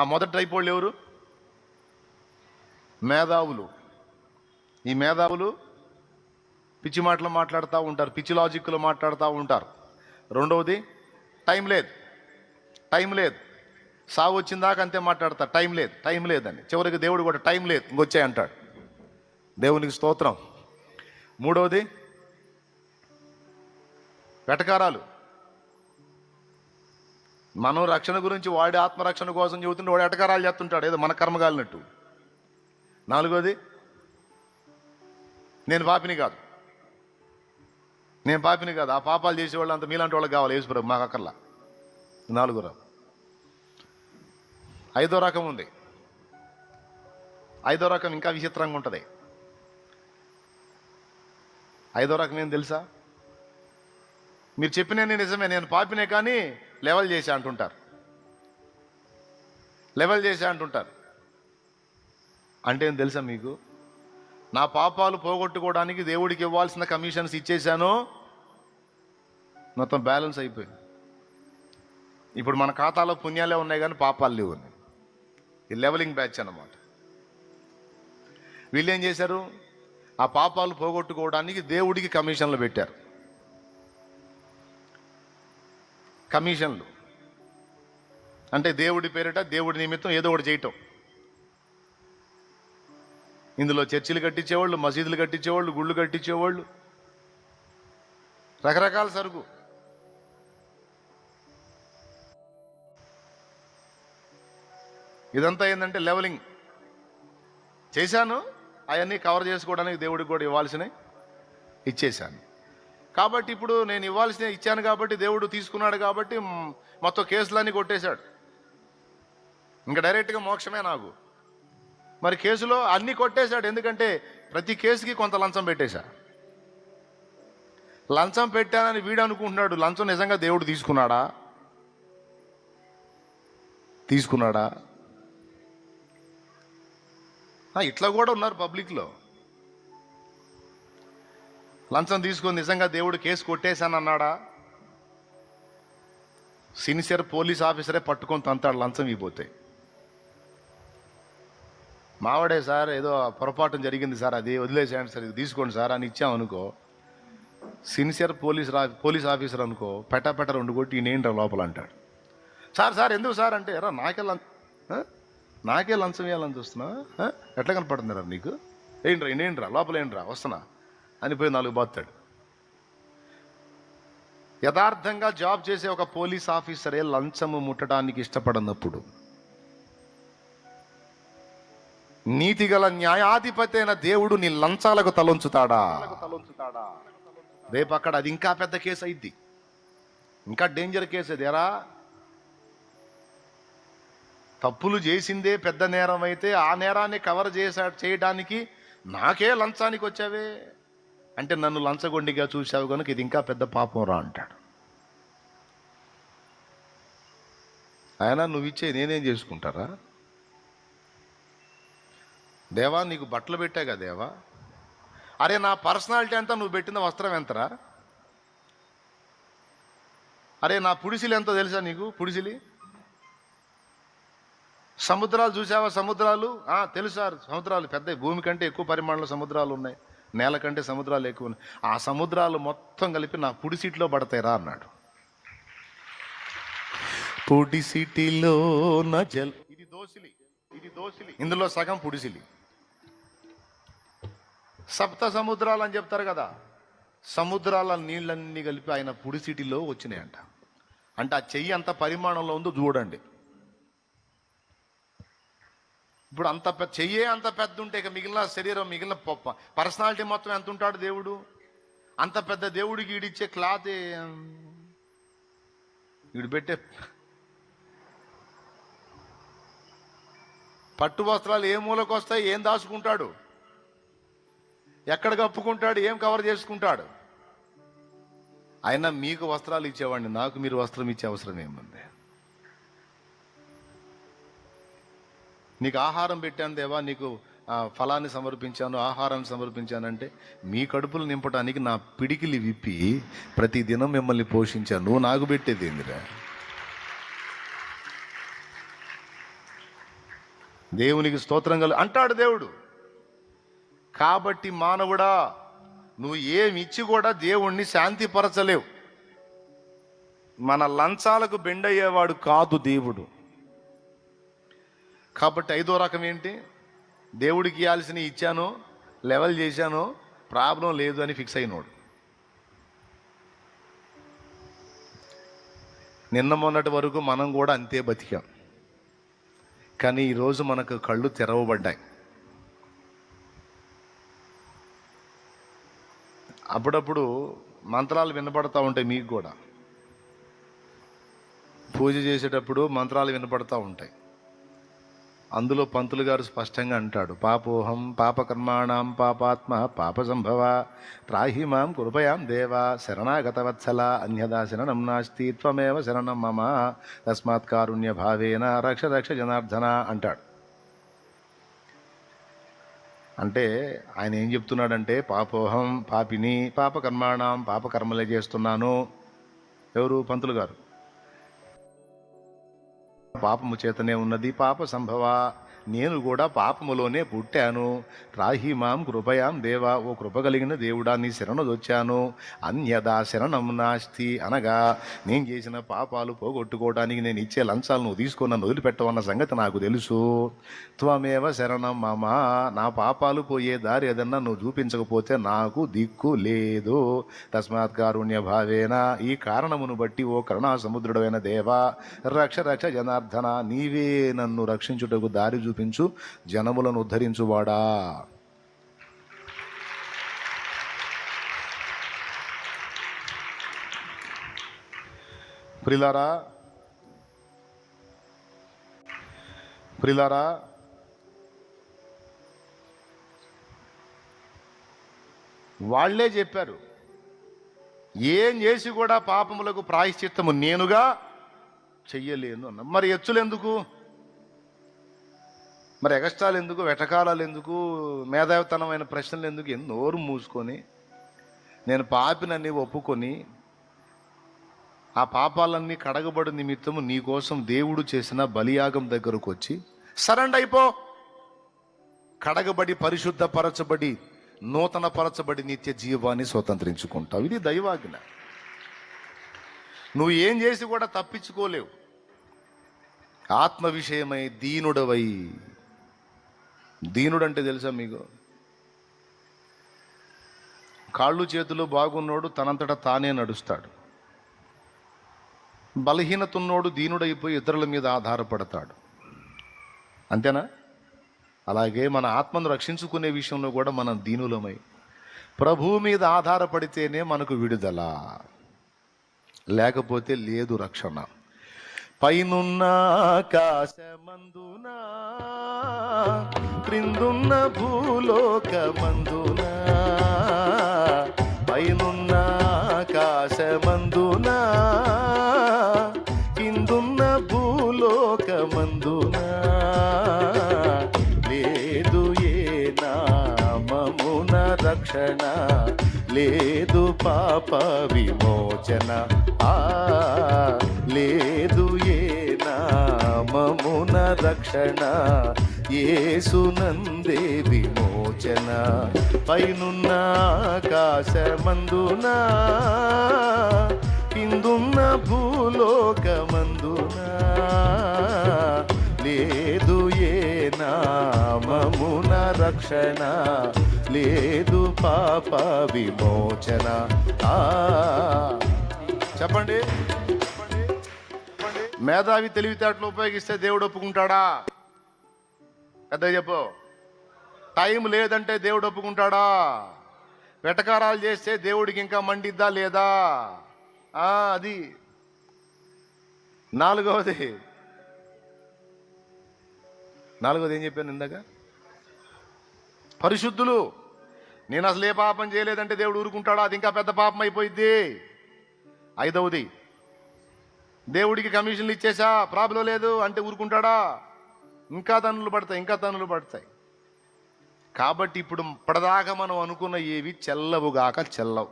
ఆ మొదటి టైప్ వాళ్ళు ఎవరు? మేధావులు. ఈ మేధావులు పిచ్చి మాటలు మాట్లాడుతూ ఉంటారు పిచ్చి లాజిక్లు మాట్లాడుతూ ఉంటారు. రెండవది టైం లేదు. టైం లేదు. సాగు వచ్చిందాక అంతే మాట్లాడతా టైం లేదు టైం లేదని చివరికి దేవుడు కూడా టైం లేదు ఇంకొచ్చాయి అంటాడు. దేవునికి స్తోత్రం. మూడవది వెటకారాలు. మనం రక్షణ గురించి వాడి ఆత్మరక్షణ కోసం చెబుతుంటే వాడు ఎటకారాలు చేస్తుంటాడు? ఏదో మన కర్మగాలినట్టు. నాలుగోది నేను పాపిని కాదు. నేను పాపిని కాదు. ఆ పాపాలు చేసేవాళ్ళు అంత మీలాంటి వాళ్ళకి కావాలి. యేసుప్రభు మాకు అక్కర్లా. నాలుగు రకం. ఐదో రకం ఉంది. ఐదో రకం ఇంకా విచిత్రంగా ఉంటుంది. ఐదో రకం ఏం తెలుసా? మీరు చెప్పిన నిజమే. నేను పాపినే కానీ లెవెల్ చేసి అంటుంటారు. లెవెల్ చేసి అంటుంటారు. అంటే ఏం తెలుసా మీకు? నా పాపాలు పోగొట్టుకోవడానికి దేవుడికి ఇవ్వాల్సిన కమిషన్స్ ఇచ్చేశాను. మొత్తం బ్యాలెన్స్ అయిపోయింది. ఇప్పుడు మన ఖాతాలో పుణ్యాలే ఉన్నాయి కానీ పాపాలు లేవు ఈ లెవెలింగ్ బ్యాచ్ అన్నమాట. వీళ్ళు ఏం చేశారు? ఆ పాపాలు పోగొట్టుకోవడానికి దేవుడికి కమిషన్లు పెట్టారు. కమిషన్లు. అంటే దేవుడి పేరిట దేవుడి నిమిత్తం ఏదో ఒకటి చేయటం. ఇందులో చర్చిలు కట్టించేవాళ్ళు మసీదులు కట్టించేవాళ్ళు గుళ్ళు కట్టించేవాళ్ళు. రకరకాల సరుకు. ఇదంతా ఏంటంటే లెవెలింగ్. చేశాను అవన్నీ కవర్ చేసుకోవడానికి దేవుడికి కూడా ఇవ్వాల్సినవి ఇచ్చేశాను. కాబట్టి ఇప్పుడు నేను ఇవ్వాల్సిన ఇచ్చాను కాబట్టి దేవుడు తీసుకున్నాడు కాబట్టి మొత్తం కేసులన్నీ కొట్టేశాడు. ఇంకా డైరెక్ట్గా మోక్షమే నాకు. మరి కేసులో అన్ని కొట్టేశాడు. ఎందుకంటే ప్రతి కేసుకి కొంత లంచం పెట్టేశా. లంచం పెట్టానని వీడు అనుకుంటున్నాడు. లంచం నిజంగా దేవుడు తీసుకున్నాడా? తీసుకున్నాడా? ఇట్లా కూడా ఉన్నారు పబ్లిక్లో. లంచం తీసుకొని నిజంగా దేవుడు కేసు కొట్టేశాను అన్నాడా? సిన్సియర్ పోలీస్ ఆఫీసరే పట్టుకొని తంతాడు లంచం ఇవ్వబోతే. మావాడే సార్ ఏదో పొరపాటు జరిగింది సార్ అది వదిలేసేయండి సార్ ఇది తీసుకోండి సార్ అని ఇచ్చాం అనుకో. సిన్సియర్ పోలీస్ రా పోలీస్ ఆఫీసర్ అనుకో పెట్ట పెట్ట రెండు కొట్టి ఈయనేంట్రా లోపల అంటాడు. సార్ సార్ ఎందుకు సార్ అంటే రా నాకే లంచ్ నాకే లంచం ఇవ్వాలని చూస్తున్నా ఎట్లా ఎట్లా కనపడుతుందిరా నీకు? ఏంట్రా ఏంట్రా లోపల ఏంట్రా వస్తున్నా? అని పోయి నాలుగు బాతాడు యథార్థంగా జాబ్ చేసే ఒక పోలీస్ ఆఫీసరే లంచము ముట్టడానికి ఇష్టపడనప్పుడు నీతిగల న్యాయాధిపతి అయిన దేవుడు నీ లంచాలకు తలొంచుతాడా? రేపు అక్కడ అది ఇంకా పెద్ద కేసు అయింది ఇంకా డేంజర్ కేసు అది ఎరా? తప్పులు చేసిందే పెద్ద నేరం అయితే ఆ నేరాన్ని కవర్ చేసా చేయడానికి నాకే లంచానికి వచ్చావే అంటే నన్ను లంచగొండిగా చూశావు కనుక ఇది ఇంకా పెద్ద పాపం రా అంటాడు. ఆయన నువ్వు ఇచ్చే నేనేం చేసుకుంటారా? దేవా నీకు బట్టలు పెట్టాగా దేవా? అరే నా పర్సనాలిటీ అంతా నువ్వు పెట్టిన వస్త్రం ఎంతరా? అరే నా పుడిసిలు ఎంతో తెలుసా నీకు? పుడిసిలి? సముద్రాలు చూసావా సముద్రాలు? తెలుసా సముద్రాలు పెద్ద భూమి కంటే ఎక్కువ పరిమాణంలో సముద్రాలు ఉన్నాయి. నేల కంటే సముద్రాలు ఎక్కువ ఉన్నాయి. ఆ సముద్రాలు మొత్తం కలిపి నా పుడి సీట్లో పడతాయిరా అన్నాడు. పుడి సిటీలో నా జల్ ఇది దోసిలి ఇది దోసిలి. ఇందులో సగం పుడిసిలి సప్త సముద్రాలు అని చెప్తారు కదా సముద్రాల నీళ్ళన్నీ కలిపి ఆయన పుడి సిటీలో వచ్చినాయంట. అంటే ఆ చెయ్యి అంత పరిమాణంలో ఉందో చూడండి. ఇప్పుడు అంత పెద్ద చెయ్యే అంత పెద్ద ఉంటే ఇక మిగిలిన శరీరం మిగిలిన పొప్ప పర్సనాలిటీ మొత్తం ఎంత ఉంటాడు దేవుడు? అంత పెద్ద దేవుడికి ఈడిచ్చే క్లాత్ ఈడు పెట్టే పట్టు వస్త్రాలు ఏ మూలకు వస్తాయి ఏం దాచుకుంటాడు? ఎక్కడ కప్పుకుంటాడు ఏం కవర్ చేసుకుంటాడు? అయినా మీకు వస్త్రాలు ఇచ్చేవాడిని నాకు మీరు వస్త్రం ఇచ్చే అవసరం ఏముంది? నీకు ఆహారం పెట్టాను దేవా నీకు ఫలాన్ని సమర్పించాను ఆహారాన్ని సమర్పించానంటే మీ కడుపులు నింపడానికి నా పిడికిలి విప్పి ప్రతి దినం మిమ్మల్ని పోషించాను. నువ్వు నాకు పెట్టేది ఏందిరా? దేవునికి స్తోత్రం కలు అంటాడు దేవుడు. కాబట్టి మానవుడా నువ్వు ఏమిచ్చి కూడా దేవుణ్ణి శాంతిపరచలేవు. మన లంచాలకు బెండయ్యేవాడు కాదు దేవుడు. కాబట్టి ఐదో రకం ఏంటి? దేవుడికి ఇవ్వాల్సిన ఇచ్చాను లెవెల్ చేశాను ప్రాబ్లం లేదు అని ఫిక్స్ అయినోడు. నిన్న మొన్నటి వరకు మనం కూడా అంతే బతికాం. కానీ ఈరోజు మనకు కళ్ళు తెరవబడ్డాయి. అప్పుడప్పుడు మంత్రాలు వినపడతా ఉంటాయి మీకు కూడా. పూజ చేసేటప్పుడు మంత్రాలు వినపడతా ఉంటాయి. అందులో పంతులు గారు స్పష్టంగా అంటాడు పాపోహం పాపకర్మాణం పాపాత్మ పాప సంభవ త్రాహి మాం కృపయాం దేవ శరణాగతవత్సల అన్యదా శరణం నాస్తి త్వమేవ శరణం మమ తస్మాత్ కారుణ్య భావేన రక్ష రక్ష జనార్దన అంటాడు. అంటే ఆయన ఏం చెప్తున్నాడంటే పాపోహం పాపిని పాపకర్మాణం పాపకర్మలే చేస్తున్నాను. ఎవరు? పంతులు గారు. పాపము చేతనే ఉన్నది పాప సంభవ నేను కూడా పాపములోనే పుట్టాను. రాహిమాం కృపయాం దేవా ఓ కృప కలిగిన దేవుడా నీ శరణొచ్చాను అన్యదా శరణం నాస్తి అనగా నేను చేసిన పాపాలు పోగొట్టుకోవడానికి నేను ఇచ్చే లంచాలను నువ్వు తీసుకొని నన్ను వదిలిపెట్టవన్న సంగతి నాకు తెలుసు. త్వమేవ శరణం మామ నా పాపాలు పోయే దారి ఏదన్నా నువ్వు చూపించకపోతే నాకు దిక్కు లేదు. తస్మాత్ కారుణ్య భావేన ఈ కారణమును బట్టి ఓ కరుణా సముద్రుడైన దేవా రక్ష రక్ష జనార్దన నీవే నన్ను రక్షించుటకు దారి చూ చూపించు జనములను ఉద్ధరించువాడా? ప్రిలారా ప్రిలారా వాళ్ళే చెప్పారు ఏం చేసి కూడా పాపములకు ప్రాయశ్చిత్తము నేనుగా చెయ్యలేను అన్న. మరి ఎచ్చులు ఎందుకు? మరి ఎగస్ట్రాలు ఎందుకు వెటకాలాలు ఎందుకు మేధావితనమైన ప్రశ్నలు ఎందుకు ఎన్నోరు నోరు మూసుకొని నేను పాపినని ఒప్పుకొని ఆ పాపాలన్నీ కడగబడి నిమిత్తము నీ కోసం దేవుడు చేసిన బలియాగం దగ్గరకు వచ్చి సరెండ్ అయిపో. కడగబడి పరిశుద్ధపరచబడి నూతన పరచబడి నిత్య జీవాన్ని స్వతంత్రించుకుంటావు. ఇది దైవాజ్ఞ. నువ్వు ఏం చేసి కూడా తప్పించుకోలేవు. ఆత్మ విషయమై దీనుడవై దీనుడంటే తెలుసా మీకు? కాళ్ళు చేతులు బాగున్నోడు తనంతట తానే నడుస్తాడు. బలహీనతున్నోడు దీనుడైపోయి ఇతరుల మీద ఆధారపడతాడు. అంతేనా? అలాగే మన ఆత్మను రక్షించుకునే విషయంలో కూడా మనం దీనులమై ప్రభువు మీద ఆధారపడితేనే మనకు విడుదల. లేకపోతే లేదు రక్షణ. పైనున్న ఆకాశమందున క్రిందున్న భూలోకమందున? పైనున్న ఆకాశమందున? కిందున్న భూలోకమందున? లేదు ఏ నామమున రక్షణ లేదు పాప విమోచన. ఆ లేదు ఏ నామమున రక్షణ ఏసునందే విమోచన. పైనున్న ఆకాశమందున కిందున్న భూలోకమందున. లేదు ఏ నామమున రక్షణ లేదు పాప విమోచన. ఆ చెప్పండి. మేధావి తెలివితేటలు ఉపయోగిస్తే దేవుడు ఒప్పుకుంటాడా? పెద్ద చెప్పు. టైం లేదంటే దేవుడు ఒప్పుకుంటాడా? వెటకారాలు చేస్తే దేవుడికి ఇంకా మండిద్దా లేదా? అది. నాలుగవది. నాలుగవది ఏం చెప్పాను ఇందాక? పరిశుద్ధులు నేను అసలు ఏ పాపం చేయలేదంటే దేవుడు ఊరుకుంటాడా? అది ఇంకా పెద్ద పాపం అయిపోయింది ఐదవది. దేవుడికి కమిషన్లు ఇచ్చేసా? ప్రాబ్లం లేదు అంటే ఊరుకుంటాడా? ఇంకా తనులు పడతాయి ఇంకా తనులు పడతాయి. కాబట్టి ఇప్పుడు ఇప్పటిదాకా మనం అనుకున్న ఏవి చెల్లవుగాక చెల్లవు.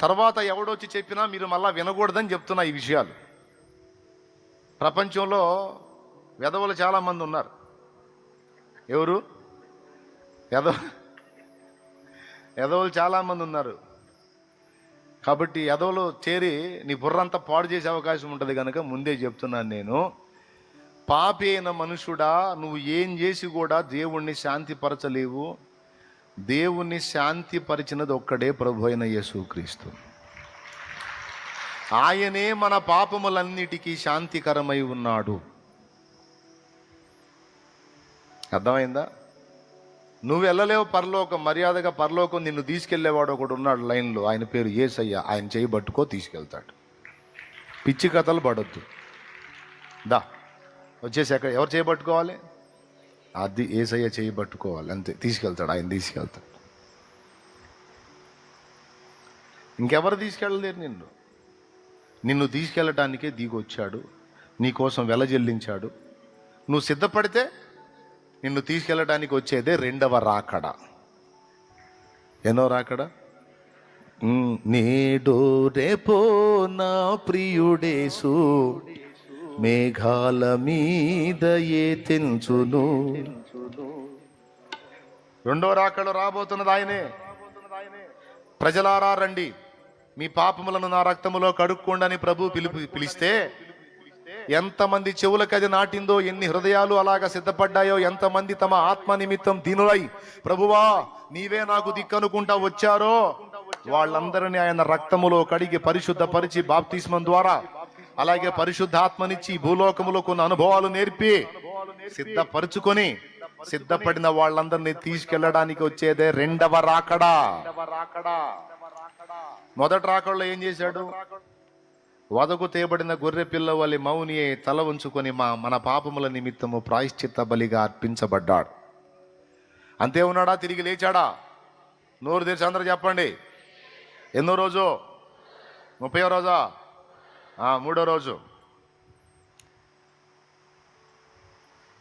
తర్వాత ఎవడొచ్చి చెప్పినా మీరు మళ్ళీ వినకూడదని చెప్తున్నా ఈ విషయాలు. ప్రపంచంలో వెధవలు చాలామంది ఉన్నారు. ఎవరు? ఎదవ ఎదవలు చాలామంది ఉన్నారు. కాబట్టి ఎదవలో చేరి నీ బుర్రంతా పాడు చేసే అవకాశం ఉంటుంది కనుక ముందే చెప్తున్నాను నేను. పాపి అయిన మనుషుడా నువ్వు ఏం చేసి కూడా దేవుణ్ణి శాంతిపరచలేవు. దేవుణ్ణి శాంతిపరిచినది ఒక్కడే ప్రభు అయిన యేసుక్రీస్తు. ఆయనే మన పాపములన్నిటికీ శాంతికరమై ఉన్నాడు. అర్థమైందా? నువ్వు వెళ్ళలేవు పరలోకం మర్యాదగా పరలోకం నిన్ను తీసుకెళ్ళేవాడు ఒకడు ఉన్నాడు లైన్లో. ఆయన పేరు ఏసయ్య. ఆయన చేయి పట్టుకో తీసుకెళ్తాడు. పిచ్చి కథలు పడద్దు. దా వచ్చేసి ఎక్కడ ఎవరు చేయబట్టుకోవాలి అది ఏసయ్య చేయి పట్టుకోవాలి. అంతే తీసుకెళ్తాడు. ఆయన తీసుకెళ్తాడు. ఇంకెవరు తీసుకెళ్ళలేరు నిన్ను? నిన్ను తీసుకెళ్ళటానికే దిగొచ్చాడు. నీ కోసం వెల చెల్లించాడు. నువ్వు సిద్ధపడితే నిన్ను తీసుకెళ్ళడానికి వచ్చేదే రెండవ రాకడ. ఎన్నో రాకడ? ఉమ్, నేడు రేపో నా ప్రియుడేసు మేఘాల మీద ఏ తెంచును. రెండో రాకడ రాబోతున్నది ఆయనే. ప్రజలారా రండి మీ పాపములను నా రక్తములో కడుక్కోండని ప్రభు పిలుపు పిలిస్తే ఎంతమంది చెవులకు అది నాటిందో ఎన్ని హృదయాలు అలాగా సిద్ధపడ్డాయో ఎంతమంది తమ ఆత్మ నిమిత్తం దీనులై ప్రభువా నీవే నాకు దిక్కనుకుంటా వచ్చారో? వాళ్ళందరినీ ఆయన రక్తములో కడిగి పరిశుద్ధపరిచి బాప్తిస్మం ద్వారా అలాగే పరిశుద్ధాత్మనిచ్చి భూలోకములో కొన్ని అనుభవాలు నేర్పి సిద్ధపరుచుకొని సిద్ధపడిన వాళ్ళందరినీ తీసుకెళ్ళడానికి వచ్చేదే రెండవ రాకడా. మొదటి రాకడలో ఏం చేశాడు? వదకు తేబడిన గొర్రె పిల్లవలి మౌనియే తల ఉంచుకొని మా మన పాపముల నిమిత్తము ప్రాయశ్చిత్త బలిగా అర్పించబడ్డాడు. అంతే ఉన్నాడా? తిరిగి లేచాడా? నోరు తెరిచి అందరూ చెప్పండి. ఎన్నో రోజు? ముప్పై రోజా? మూడో రోజు.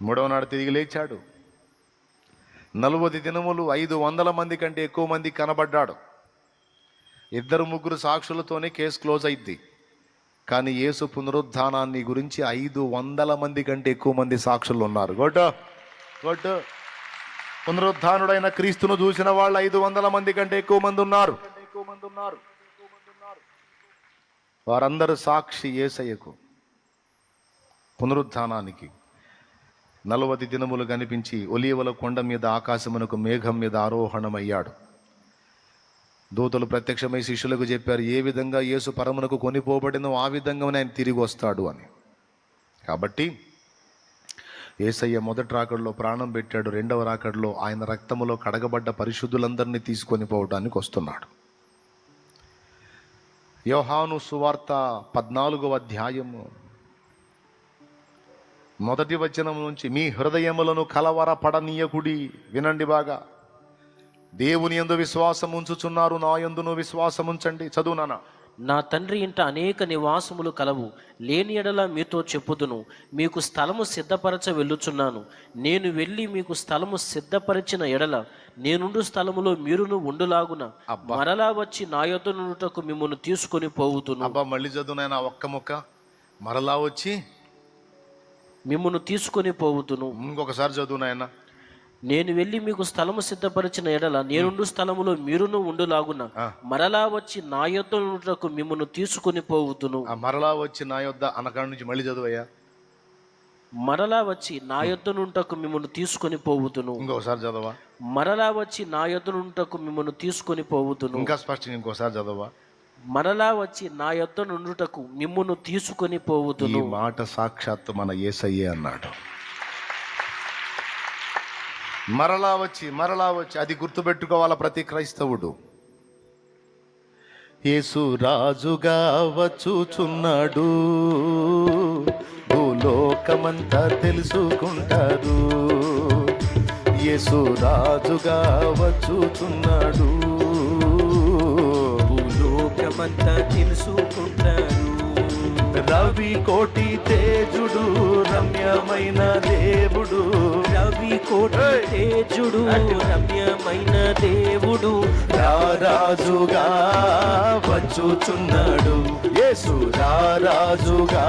మూడవ నాడు తిరిగి లేచాడు. నలువది దినములు ఐదు వందల మంది కంటే ఎక్కువ మంది కనబడ్డాడు. ఇద్దరు ముగ్గురు సాక్షులతోనే కేసు క్లోజ్ అయింది. కానీ యేసు పునరుద్ధానాన్ని గురించి ఐదు వందల మంది కంటే ఎక్కువ మంది సాక్షులు ఉన్నారు. గొడ్డు గొడ్డు పునరుద్ధానుడైన క్రీస్తును చూసిన వాళ్ళు ఐదు వందల మంది కంటే ఎక్కువ మంది ఉన్నారు ఎక్కువ మంది ఉన్నారు. వారందరూ సాక్షి ఏసయ్యకు పునరుద్ధానానికి. నలవది దినములు కనిపించి ఒలీవల కొండ మీద ఆకాశమునకు మేఘం మీద ఆరోహణమయ్యాడు. దూతలు ప్రత్యక్షమై శిష్యులకు చెప్పారు ఏ విధంగా యేసు పరమునకు కొనిపోబడినో ఆ విధంగానే ఆయన తిరిగి వస్తాడు అని. కాబట్టి ఏసయ్య మొదటి రాకడలో ప్రాణం పెట్టాడు రెండవ రాకడలో ఆయన రక్తములో కడగబడ్డ పరిశుద్ధులందరినీ తీసుకొని పోవడానికి వస్తున్నాడు. యోహాను సువార్త పద్నాలుగవ అధ్యాయము. మొదటి వచనం నుంచి మీ హృదయములను కలవరపడనీయకుడి వినండి బాగా. దేవుని యందు విశ్వాసం ఉంచుచున్నారు నా యందును విశ్వాసం ఉంచండి. చదువునానా నా తండ్రి ఇంట అనేక నివాసములు కలవు లేని ఎడల మీతో చెప్పుదును. మీకు స్థలము సిద్ధపరచ వెళ్ళుచున్నాను. నేను వెళ్ళి మీకు స్థలము సిద్ధపరిచిన ఎడల నేనుండు స్థలములో మీరును ఉండులాగున. మరలా వచ్చి నా యొద్ద నుండుటకు మిమ్మల్ని తీసుకొని పోవుతును అబ్బా మళ్ళీ చదువునాయన ఒక్క ముక్క. మరలా వచ్చి మిమ్మల్ని తీసుకొని పోవుతును ఇంకొకసారి చదువునాయన నేను వెళ్ళి మీకు స్థలము సిద్ధపరిచిన ఎడల నేనుండు స్థలములో మీరును ఉండులాగున. మరలా వచ్చి నా యొద్ద నుండుటకు మిమ్మల్ని తీసుకొని పోవుతును మరలా వచ్చి నా యొద్ద అనకాడ నుంచి మళ్ళీ చదువయ్యా? మరలా వచ్చి నా యొద్ద నుంటకు మిమ్మల్ని తీసుకొని పోవుతును ఇంకొకసారి చదవా? మరలా వచ్చి నా యొద్ద నుంటకు మిమ్మల్ని తీసుకొని పోవుతును ఇంకా స్పష్టంగా ఇంకోసారి చదవా? మరలా వచ్చి నా యొద్ద నుండుటకు మిమ్మును తీసుకొని పోవుతును మాట సాక్షాత్తు మన ఏసయ్యే అన్నాడు. మరలా వచ్చి మరలా వచ్చి అది గుర్తుపెట్టుకోవాల ప్రతి క్రైస్తవుడు? యేసు రాజుగా వచ్చుచున్నాడు భూలోకమంతా తెలుసుకుంటారు యేసు రాజుగా వచ్చుచున్నాడు భూలోకమంతా తెలుసుకుంటారు రవి కోటి తేజుడు రమ్యమైన దేవుడు. కోటి తేజుడు రమ్యమైన దేవుడు. రారాజుగా వచ్చుచున్నాడు. యేసు రారాజుగా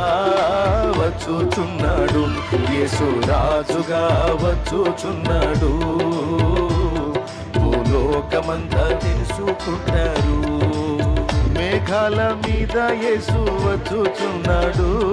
వచ్చుచున్నాడు. యేసు రాజుగా వచ్చుచున్నాడు. భూలోకమంతా తెలుసుకుంటారు. మేఘాల మీద యేసు వచ్చుచున్నాడు.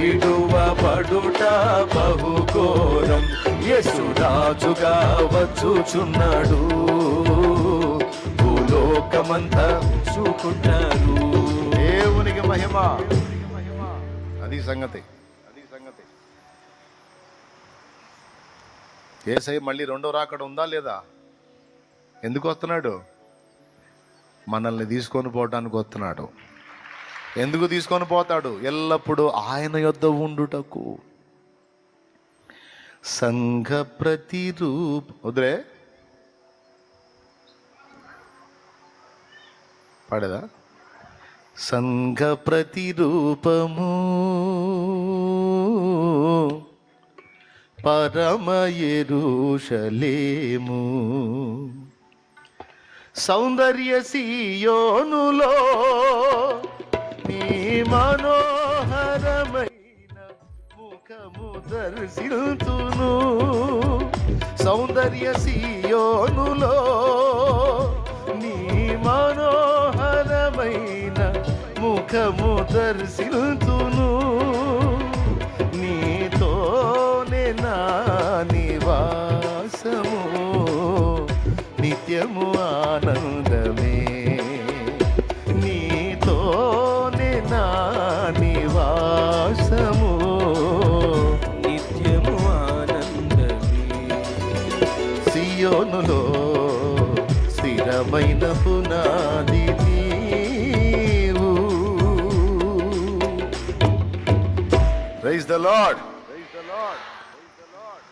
విడువబడుట బహుఘోరం. యసురాజుగా వచ్చుచున్నాడు. భూలోకమంతా చూకుంటారు దేవునికి మహిమ. అది సంగతి. అది సంగతి ఏసై మళ్ళీ రెండో రాకడ ఉందా లేదా? ఎందుకు వస్తున్నాడు? మనల్ని తీసుకొని పోవడానికి వస్తున్నాడు. ఎందుకు తీసుకొని పోతాడు? ఎల్లప్పుడూ ఆయన యొద్ద ఉండుటకు. సంఘ ప్రతిరూప వదిలే. పాడేదా? సంఘ ప్రతిరూపము పరమయరుషలేము సౌందర్య సీయోనులో మనోహరమైన ముఖము దర్శిల్తును సౌందర్య సీయోనులో నీ మనోహరమైన ముఖము దర్శిల్తును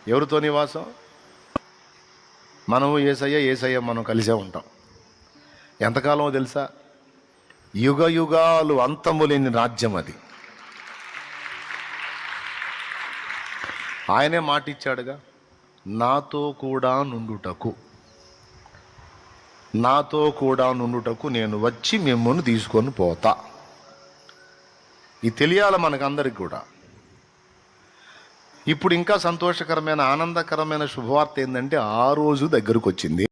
ఎవరితో నివాసం? మనము ఏసయ్య ఏసయ్య మనం కలిసే ఉంటాం. ఎంతకాలమో తెలుసా? యుగ యుగాలు అంతము లేని రాజ్యం అది. ఆయనే మాట ఇచ్చాడుగా నాతో కూడా నుండుటకు నాతో కూడా నుండుటకు నేను వచ్చి మిమ్మల్ని తీసుకొని పోతా. ఇది తెలియాలి మనకందరికి కూడా. ఇప్పుడు ఇంకా సంతోషకరమైన ఆనందకరమైన శుభవార్త ఏంటంటే ఆ రోజు దగ్గరకు వచ్చింది